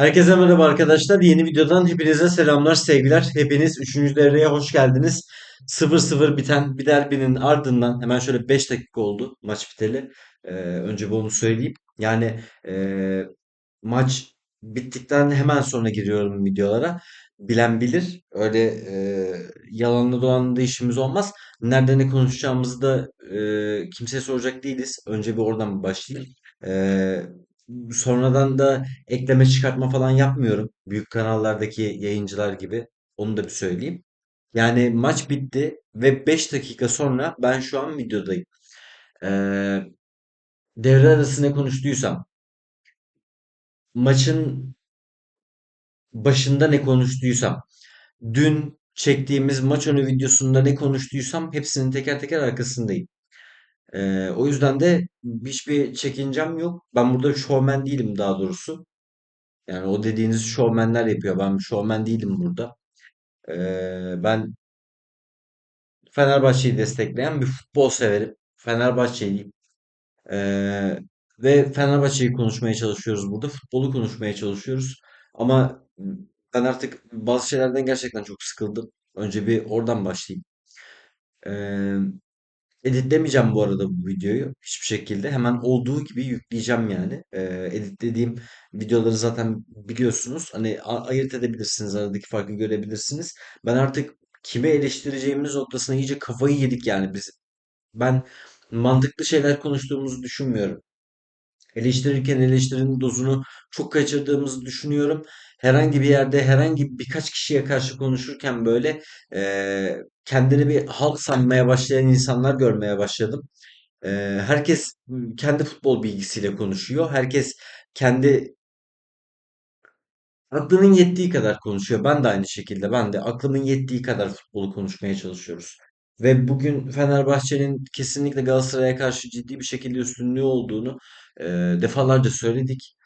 Herkese merhaba arkadaşlar. Yeni videodan hepinize selamlar, sevgiler. Hepiniz 3. devreye hoş geldiniz. 0-0 biten bir derbinin ardından hemen şöyle 5 dakika oldu maç biteli. Ee, önce bir onu söyleyeyim. Yani e, maç bittikten hemen sonra giriyorum videolara. Bilen bilir. Öyle e, yalanla dolanla işimiz olmaz. Nerede ne konuşacağımızı da e, kimseye soracak değiliz. Önce bir oradan başlayayım. E, sonradan da ekleme çıkartma falan yapmıyorum. Büyük kanallardaki yayıncılar gibi. Onu da bir söyleyeyim. Yani maç bitti ve 5 dakika sonra ben şu an videodayım. Ee, devre arası ne konuştuysam, maçın başında ne konuştuysam, dün çektiğimiz maç önü videosunda ne konuştuysam hepsinin teker teker arkasındayım. Ee, o yüzden de hiçbir çekincem yok. Ben burada şovmen değilim daha doğrusu. Yani o dediğiniz şovmenler yapıyor. Ben şovmen değilim burada. Ee, ben Fenerbahçe'yi destekleyen bir futbol severim. Fenerbahçeliyim. Ee, ve Fenerbahçe'yi konuşmaya çalışıyoruz burada. Futbolu konuşmaya çalışıyoruz. Ama ben artık bazı şeylerden gerçekten çok sıkıldım. Önce bir oradan başlayayım. Ee, editlemeyeceğim bu arada bu videoyu. Hiçbir şekilde. Hemen olduğu gibi yükleyeceğim yani. Ee, editlediğim videoları zaten biliyorsunuz. Hani ayırt edebilirsiniz. Aradaki farkı görebilirsiniz. Ben artık kimi eleştireceğimiz noktasına iyice kafayı yedik yani biz. Ben mantıklı şeyler konuştuğumuzu düşünmüyorum. Eleştirirken eleştirinin dozunu çok kaçırdığımızı düşünüyorum. Herhangi bir yerde herhangi birkaç kişiye karşı konuşurken böyle eee, kendini bir halk sanmaya başlayan insanlar görmeye başladım. Eee, herkes kendi futbol bilgisiyle konuşuyor. Herkes kendi Aklının yettiği kadar konuşuyor. Ben de aynı şekilde. Ben de aklımın yettiği kadar futbolu konuşmaya çalışıyoruz. Ve bugün Fenerbahçe'nin kesinlikle Galatasaray'a karşı ciddi bir şekilde üstünlüğü olduğunu e, defalarca söyledik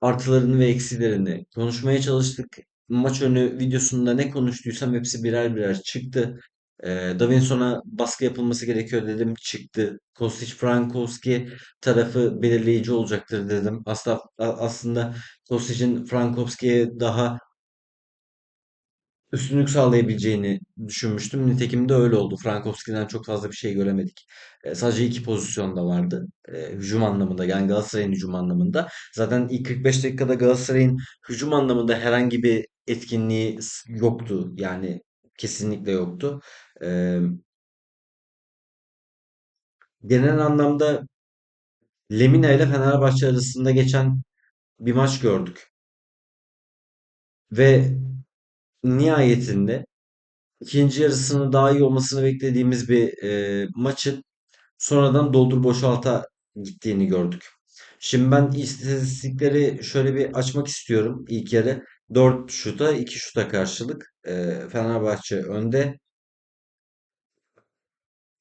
artılarını ve eksilerini konuşmaya çalıştık. Maç önü videosunda ne konuştuysam hepsi birer birer çıktı. Ee, Davinson'a baskı yapılması gerekiyor dedim çıktı. Kostić Frankowski tarafı belirleyici olacaktır dedim. Aslında aslında Kostic'in Frankowski'ye daha üstünlük sağlayabileceğini düşünmüştüm. Nitekim de öyle oldu. Frankowski'den çok fazla bir şey göremedik. E, sadece iki pozisyonda vardı. E, hücum anlamında yani Galatasaray'ın hücum anlamında. Zaten ilk 45 dakikada Galatasaray'ın hücum anlamında herhangi bir etkinliği yoktu. Yani kesinlikle yoktu. E, genel anlamda Lemina ile Fenerbahçe arasında geçen bir maç gördük. Ve nihayetinde ikinci yarısının daha iyi olmasını beklediğimiz bir e, maçın sonradan doldur boşalta gittiğini gördük. Şimdi ben istatistikleri şöyle bir açmak istiyorum. İlk yarı 4 şuta 2 şuta karşılık e, Fenerbahçe önde.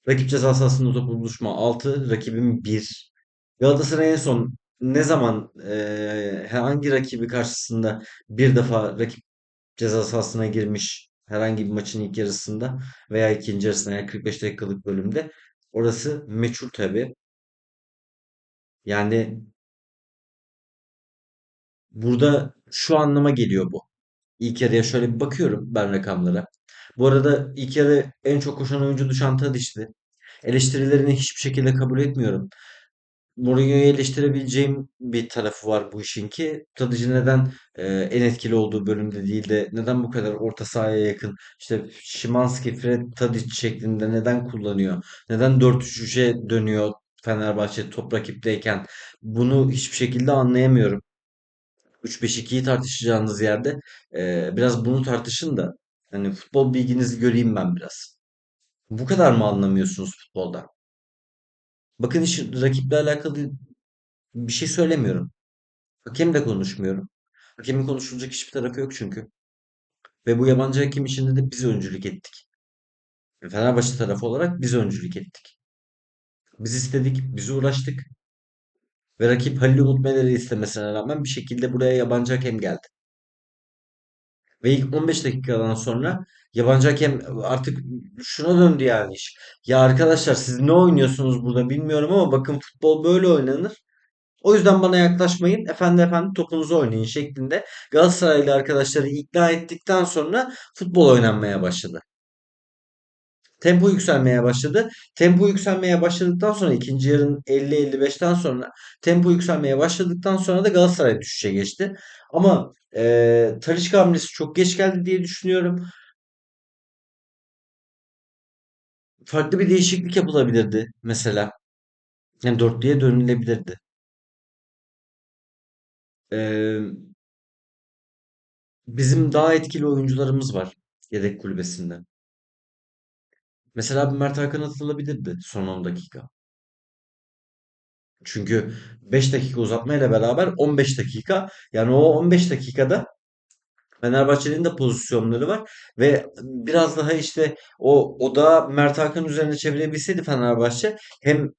Rakip ceza sahasında top buluşma 6, rakibim 1. Galatasaray en son ne zaman e, hangi rakibi karşısında bir defa rakip ceza sahasına girmiş herhangi bir maçın ilk yarısında veya ikinci yarısında yani 45 dakikalık bölümde orası meçhul tabii. Yani Burada şu anlama geliyor bu. İlk yarıya şöyle bir bakıyorum ben rakamlara. Bu arada ilk yarı en çok koşan oyuncu Dušan Tadić'ti. Eleştirilerini hiçbir şekilde kabul etmiyorum. Mourinho'yu eleştirebileceğim bir tarafı var bu işin ki Tadic'i neden e, en etkili olduğu bölümde değil de neden bu kadar orta sahaya yakın işte Szymański, Fred, Tadic şeklinde neden kullanıyor? Neden 4-3-3'e dönüyor Fenerbahçe top rakipteyken? Bunu hiçbir şekilde anlayamıyorum. 3-5-2'yi tartışacağınız yerde e, biraz bunu tartışın da hani futbol bilginizi göreyim ben biraz. Bu kadar mı anlamıyorsunuz futboldan? Bakın hiç rakiple alakalı bir şey söylemiyorum. Hakem de konuşmuyorum. Hakemin konuşulacak hiçbir tarafı yok çünkü. Ve bu yabancı hakem işinde de biz öncülük ettik. Fenerbahçe tarafı olarak biz öncülük ettik. Biz istedik, biz uğraştık. Ve rakip Halil Umut Meler'i istemesine rağmen bir şekilde buraya yabancı hakem geldi. Ve ilk 15 dakikadan sonra yabancı hakem artık şuna döndü yani iş. Ya arkadaşlar siz ne oynuyorsunuz burada bilmiyorum ama bakın futbol böyle oynanır. O yüzden bana yaklaşmayın. Efendi efendi topunuzu oynayın şeklinde Galatasaraylı arkadaşları ikna ettikten sonra futbol oynanmaya başladı. Tempo yükselmeye başladı. Tempo yükselmeye başladıktan sonra ikinci yarının 50-55'ten sonra tempo yükselmeye başladıktan sonra da Galatasaray düşüşe geçti. Ama e, Talisca hamlesi çok geç geldi diye düşünüyorum. Farklı bir değişiklik yapılabilirdi mesela. Yani dörtlüye dönülebilirdi. E, bizim daha etkili oyuncularımız var yedek kulübesinde. Mesela bir Mert Hakan atılabilirdi son 10 dakika. Çünkü 5 dakika uzatmayla beraber 15 dakika yani o 15 dakikada Fenerbahçe'nin de pozisyonları var ve biraz daha işte o o da Mert Hakan üzerine çevirebilseydi Fenerbahçe hem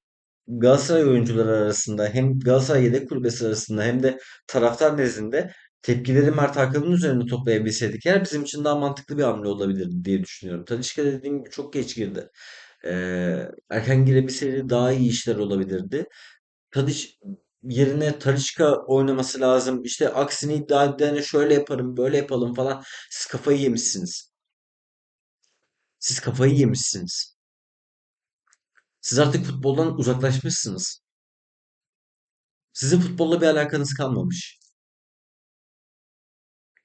Galatasaray oyuncuları arasında hem Galatasaray yedek kulübesi arasında hem de taraftar nezdinde tepkileri Mert Hakan'ın üzerine toplayabilseydik eğer bizim için daha mantıklı bir hamle olabilirdi diye düşünüyorum. Talisca dediğim gibi çok geç girdi. Ee, erken girebilseydi daha iyi işler olabilirdi. Tadiç yerine Talisca oynaması lazım. İşte aksini iddia edene şöyle yaparım, böyle yapalım falan. Siz kafayı yemişsiniz. Siz kafayı yemişsiniz. Siz artık futboldan uzaklaşmışsınız. Sizin futbolla bir alakanız kalmamış.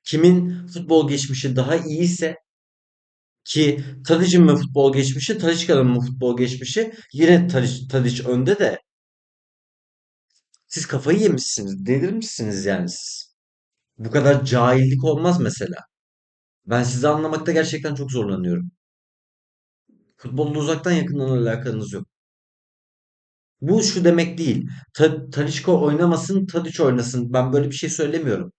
Kimin futbol geçmişi daha iyiyse ki Tadic'in mi futbol geçmişi, Talisca'nın mı futbol geçmişi yine Tadic, Tadic önde de siz kafayı yemişsiniz. Delirmişsiniz yani siz. Bu kadar cahillik olmaz mesela. Ben sizi anlamakta gerçekten çok zorlanıyorum. Futbolla uzaktan yakından alakanız yok. Bu şu demek değil. Ta Talisca oynamasın, Tadic oynasın. Ben böyle bir şey söylemiyorum.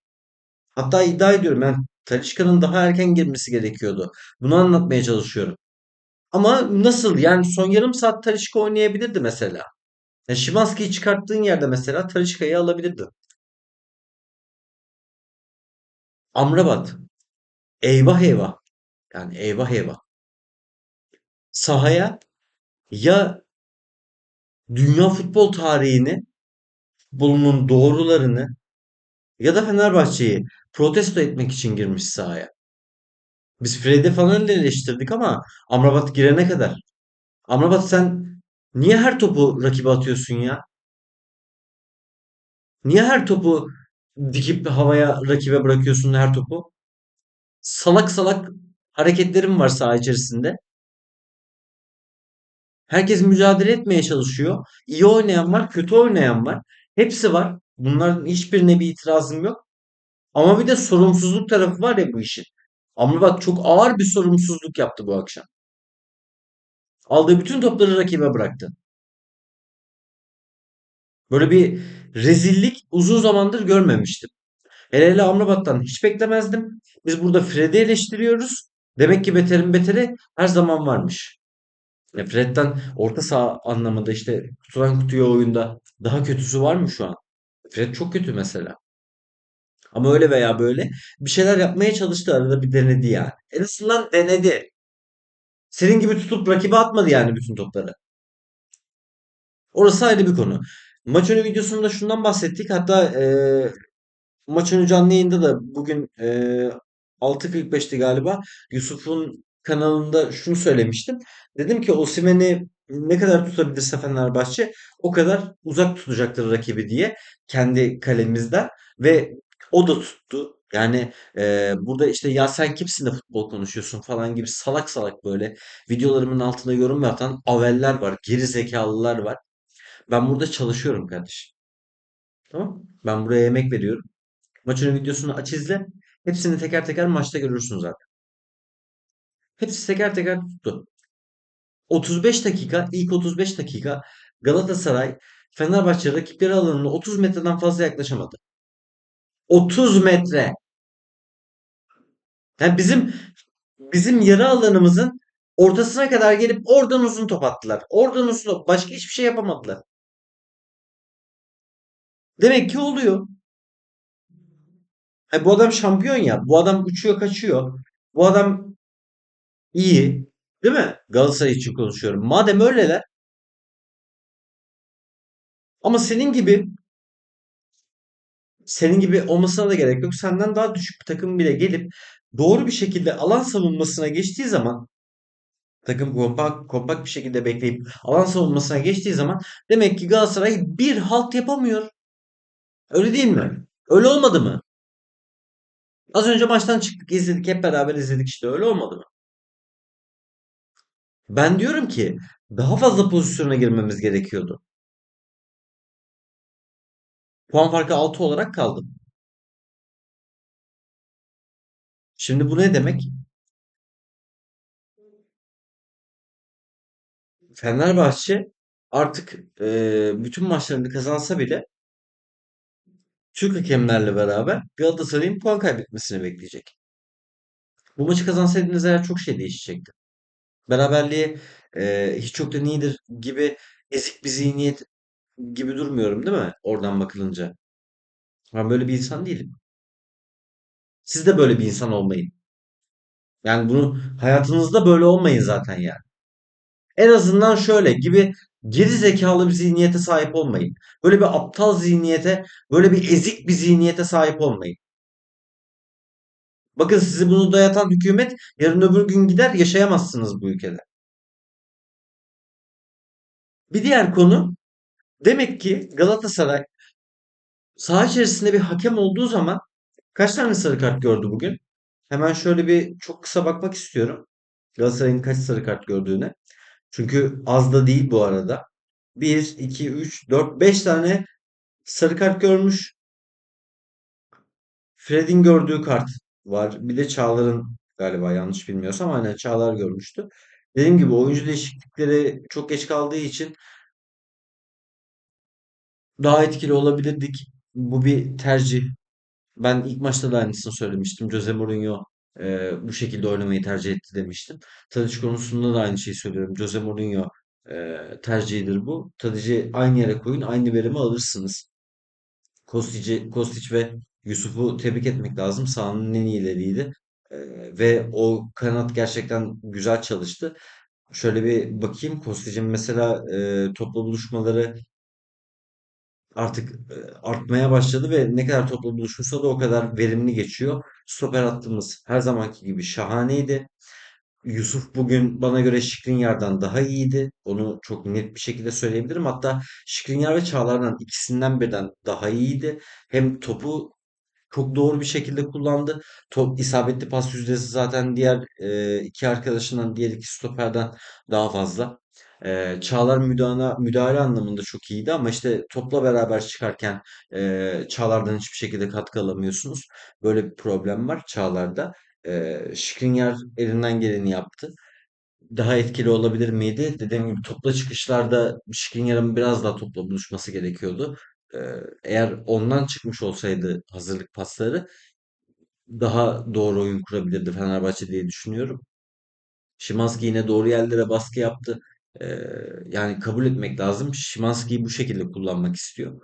Hatta iddia ediyorum yani Talisca'nın daha erken girmesi gerekiyordu. Bunu anlatmaya çalışıyorum. Ama nasıl? Yani son yarım saat Talisca oynayabilirdi mesela. Ya Szymański'yi çıkarttığın yerde mesela Talisca'yı alabilirdi. Amrabat. Eyvah eyvah. Yani eyvah eyvah. Sahaya ya dünya futbol tarihini, futbolunun doğrularını ya da Fenerbahçe'yi protesto etmek için girmiş sahaya. Biz Fred'i falan eleştirdik ama Amrabat girene kadar. Amrabat sen niye her topu rakibe atıyorsun ya? Niye her topu dikip havaya rakibe bırakıyorsun her topu? Salak salak hareketlerim var saha içerisinde. Herkes mücadele etmeye çalışıyor. İyi oynayan var, kötü oynayan var. Hepsi var. Bunların hiçbirine bir itirazım yok. Ama bir de sorumsuzluk tarafı var ya bu işin. Amrabat çok ağır bir sorumsuzluk yaptı bu akşam. Aldığı bütün topları rakibe bıraktı. Böyle bir rezillik uzun zamandır görmemiştim. Hele hele Amrabat'tan hiç beklemezdim. Biz burada Fred'i eleştiriyoruz. Demek ki beterin beteri her zaman varmış. Ya Fred'den orta saha anlamında işte kutudan kutuya oyunda daha kötüsü var mı şu an? Fred çok kötü mesela. Ama öyle veya böyle bir şeyler yapmaya çalıştı arada bir denedi yani. En azından denedi. Senin gibi tutup rakibe atmadı yani bütün topları. Orası ayrı bir konu. Maç önü videosunda şundan bahsettik. Hatta eee Maç önü canlı yayında da bugün eee 6.45'ti galiba. Yusuf'un kanalında şunu söylemiştim. Dedim ki Osimhen'i ne kadar tutabilirse Fenerbahçe o kadar uzak tutacaktır rakibi diye kendi kalemizden ve o da tuttu. Yani eee, burada işte ya sen kimsin de futbol konuşuyorsun falan gibi salak salak böyle videolarımın altına yorum atan aveller var, geri zekalılar var. Ben burada çalışıyorum kardeşim. Tamam? Ben buraya emek veriyorum. Maç önü videosunu aç izle. Hepsini teker teker maçta görürsün zaten. Hepsi teker teker tuttu. 35 dakika, ilk 35 dakika Galatasaray Fenerbahçe rakipleri alanına 30 metreden fazla yaklaşamadı. 30 metre. Yani bizim bizim yarı alanımızın ortasına kadar gelip oradan uzun top attılar. Oradan uzun top. Başka hiçbir şey yapamadılar. Demek ki oluyor. Ha, bu adam şampiyon ya. Bu adam uçuyor kaçıyor. Bu adam iyi. Değil mi? Galatasaray için konuşuyorum. Madem öyleler ama senin gibi senin gibi olmasına da gerek yok. Senden daha düşük bir takım bile gelip doğru bir şekilde alan savunmasına geçtiği zaman takım kompakt, kompakt bir şekilde bekleyip alan savunmasına geçtiği zaman demek ki Galatasaray bir halt yapamıyor. Öyle değil mi? Öyle olmadı mı? Az önce maçtan çıktık, izledik, hep beraber izledik işte. Öyle olmadı mı? Ben diyorum ki daha fazla pozisyona girmemiz gerekiyordu. Puan farkı 6 olarak kaldı. Şimdi bu ne demek? Fenerbahçe artık e, bütün maçlarını kazansa bile Türk hakemlerle beraber Galatasaray'ın puan kaybetmesini bekleyecek. Bu maçı kazansaydınız eğer çok şey değişecekti. Beraberliğe e, hiç çoktan iyidir gibi ezik bir zihniyet gibi durmuyorum değil mi? Oradan bakılınca. Ben böyle bir insan değilim. Siz de böyle bir insan olmayın. Yani bunu hayatınızda böyle olmayın zaten yani. En azından şöyle gibi geri zekalı bir zihniyete sahip olmayın. Böyle bir aptal zihniyete, böyle bir ezik bir zihniyete sahip olmayın. Bakın sizi bunu dayatan hükümet yarın öbür gün gider yaşayamazsınız bu ülkede. Bir diğer konu demek ki Galatasaray saha içerisinde bir hakem olduğu zaman kaç tane sarı kart gördü bugün? Hemen şöyle bir çok kısa bakmak istiyorum. Galatasaray'ın kaç sarı kart gördüğüne. Çünkü az da değil bu arada. Bir, 2, 3, 4, 5 tane sarı kart görmüş. Fred'in gördüğü kart var. Bir de Çağlar'ın galiba yanlış bilmiyorsam aynen Çağlar görmüştü. Dediğim gibi oyuncu değişiklikleri çok geç kaldığı için daha etkili olabilirdik. Bu bir tercih. Ben ilk maçta da aynısını söylemiştim. Jose Mourinho e, bu şekilde oynamayı tercih etti demiştim. Tadiç konusunda da aynı şeyi söylüyorum. Jose Mourinho e, tercihidir bu. Tadic'i aynı yere koyun, aynı verimi alırsınız. Kostic'i, Kostić ve Yusuf'u tebrik etmek lazım. Sahanın en iyileriydi. E, ve o kanat gerçekten güzel çalıştı. Şöyle bir bakayım. Kostic'in mesela e, topla buluşmaları artık e, artmaya başladı ve ne kadar topla buluşursa da o kadar verimli geçiyor. Stoper hattımız her zamanki gibi şahaneydi. Yusuf bugün bana göre Skriniar'dan daha iyiydi. Onu çok net bir şekilde söyleyebilirim. Hatta Skriniar ve Çağlar'dan ikisinden birden daha iyiydi. Hem topu çok doğru bir şekilde kullandı. Top isabetli pas yüzdesi zaten diğer e, iki arkadaşından, diğer iki stoperden daha fazla. E, Çağlar müdahale, müdahale anlamında çok iyiydi ama işte topla beraber çıkarken e, Çağlar'dan hiçbir şekilde katkı alamıyorsunuz. Böyle bir problem var Çağlar'da. E, Skriniar elinden geleni yaptı. Daha etkili olabilir miydi? Dediğim gibi topla çıkışlarda Skriniar'ın biraz daha topla buluşması gerekiyordu. Ee, eğer ondan çıkmış olsaydı hazırlık pasları daha doğru oyun kurabilirdi Fenerbahçe diye düşünüyorum. Szymański yine doğru yerlere baskı yaptı. Yani kabul etmek lazım. Szymański'yi bu şekilde kullanmak istiyor.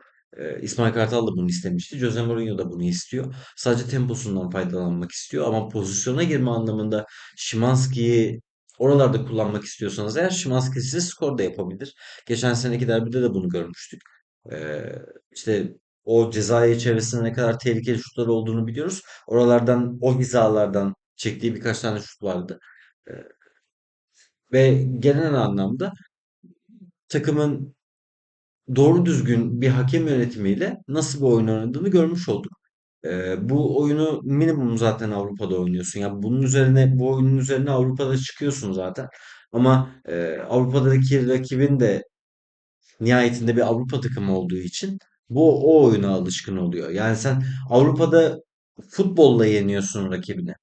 İsmail Kartal da bunu istemişti. Jose Mourinho da bunu istiyor. Sadece temposundan faydalanmak istiyor. Ama pozisyona girme anlamında Szymański'yi oralarda kullanmak istiyorsanız eğer Szymański size skor da yapabilir. Geçen seneki derbide de bunu görmüştük. İşte o cezai içerisinde ne kadar tehlikeli şutlar olduğunu biliyoruz. Oralardan, o hizalardan çektiği birkaç tane şut vardı. Ve genel anlamda takımın doğru düzgün bir hakem yönetimiyle nasıl bir oyun oynadığını görmüş olduk. Ee, bu oyunu minimum zaten Avrupa'da oynuyorsun. Yani bunun üzerine, bu oyunun üzerine Avrupa'da çıkıyorsun zaten. Ama e, Avrupa'daki rakibin de nihayetinde bir Avrupa takımı olduğu için bu o oyuna alışkın oluyor. Yani sen Avrupa'da futbolla yeniyorsun rakibini.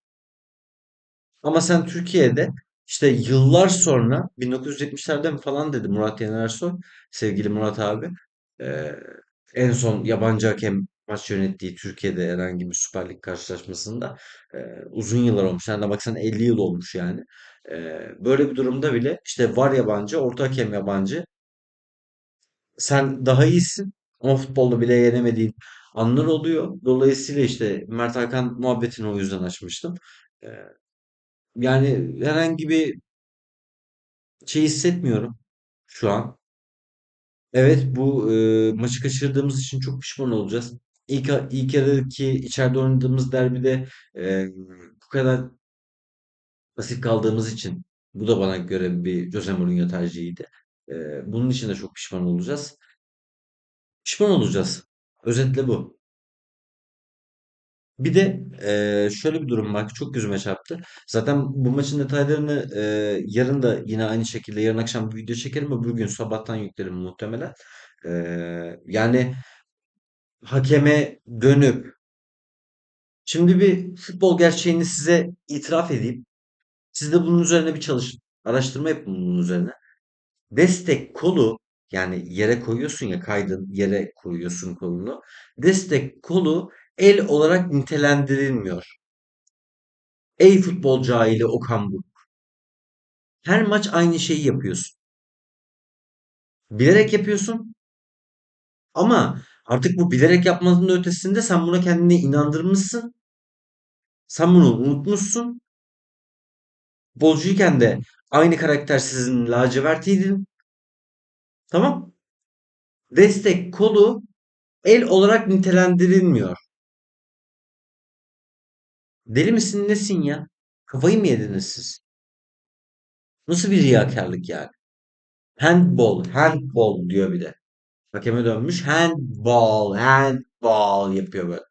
Ama sen Türkiye'de işte yıllar sonra 1970'lerde mi falan dedi Murat Yenersoy, sevgili Murat abi. Ee, en son yabancı hakem maç yönettiği Türkiye'de herhangi bir Süper Lig karşılaşmasında e, uzun yıllar olmuş. Yani baksan 50 yıl olmuş yani. Ee, böyle bir durumda bile işte var yabancı, orta hakem yabancı. Sen daha iyisin ama futbolda bile yenemediğin anlar oluyor. Dolayısıyla işte Mert Hakan muhabbetini o yüzden açmıştım. Ee, yani herhangi bir şey hissetmiyorum şu an. Evet bu e, maçı kaçırdığımız için çok pişman olacağız. İlk, ilk yarıdaki içeride oynadığımız derbide e, bu kadar pasif kaldığımız için bu da bana göre bir Jose Mourinho tercihiydi. E, bunun için de çok pişman olacağız. Pişman olacağız. Özetle bu. Bir de şöyle bir durum var ki çok gözüme çarptı. Zaten bu maçın detaylarını yarın da yine aynı şekilde yarın akşam bir video çekerim ama bugün sabahtan yüklerim muhtemelen. Eee, yani hakeme dönüp şimdi bir futbol gerçeğini size itiraf edeyim. Siz de bunun üzerine bir çalışın. Araştırma yapın bunun üzerine. Destek kolu yani yere koyuyorsun ya kaydın yere koyuyorsun kolunu. Destek kolu el olarak nitelendirilmiyor. Ey futbol cahili Okan Buruk. Her maç aynı şeyi yapıyorsun. Bilerek yapıyorsun ama artık bu bilerek yapmanın ötesinde sen buna kendini inandırmışsın. Sen bunu unutmuşsun. Futbolcuyken de aynı karakter sizin lacivertiydin. Tamam. Destek kolu el olarak nitelendirilmiyor. Deli misin nesin ya? Kafayı mı yediniz siz? Nasıl bir riyakarlık yani? Handball, handball diyor bir de. Hakeme dönmüş. Handball, handball yapıyor böyle.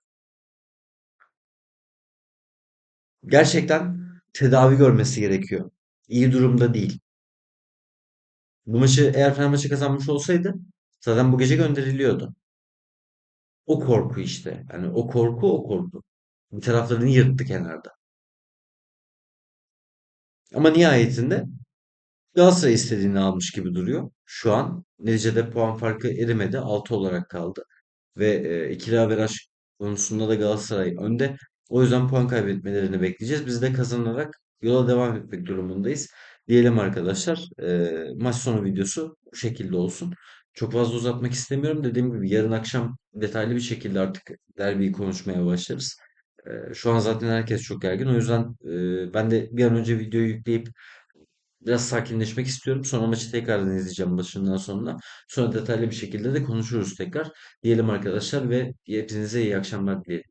Gerçekten tedavi görmesi gerekiyor. İyi durumda değil. Bu maçı eğer Fenerbahçe kazanmış olsaydı zaten bu gece gönderiliyordu. O korku işte. Yani o korku o korku. Bir taraflarını yırttı kenarda. Ama nihayetinde Galatasaray istediğini almış gibi duruyor. Şu an neticede puan farkı erimedi. 6 olarak kaldı. Ve e, ikili averaj konusunda da Galatasaray önde. O yüzden puan kaybetmelerini bekleyeceğiz. Biz de kazanarak yola devam etmek durumundayız. Diyelim arkadaşlar. E, maç sonu videosu bu şekilde olsun. Çok fazla uzatmak istemiyorum. Dediğim gibi yarın akşam detaylı bir şekilde artık derbiyi konuşmaya başlarız. E, şu an zaten herkes çok gergin. O yüzden e, ben de bir an önce videoyu yükleyip Biraz sakinleşmek istiyorum. Sonra maçı tekrardan izleyeceğim başından sonuna. Sonra detaylı bir şekilde de konuşuruz tekrar. Diyelim arkadaşlar ve hepinize iyi akşamlar dilerim.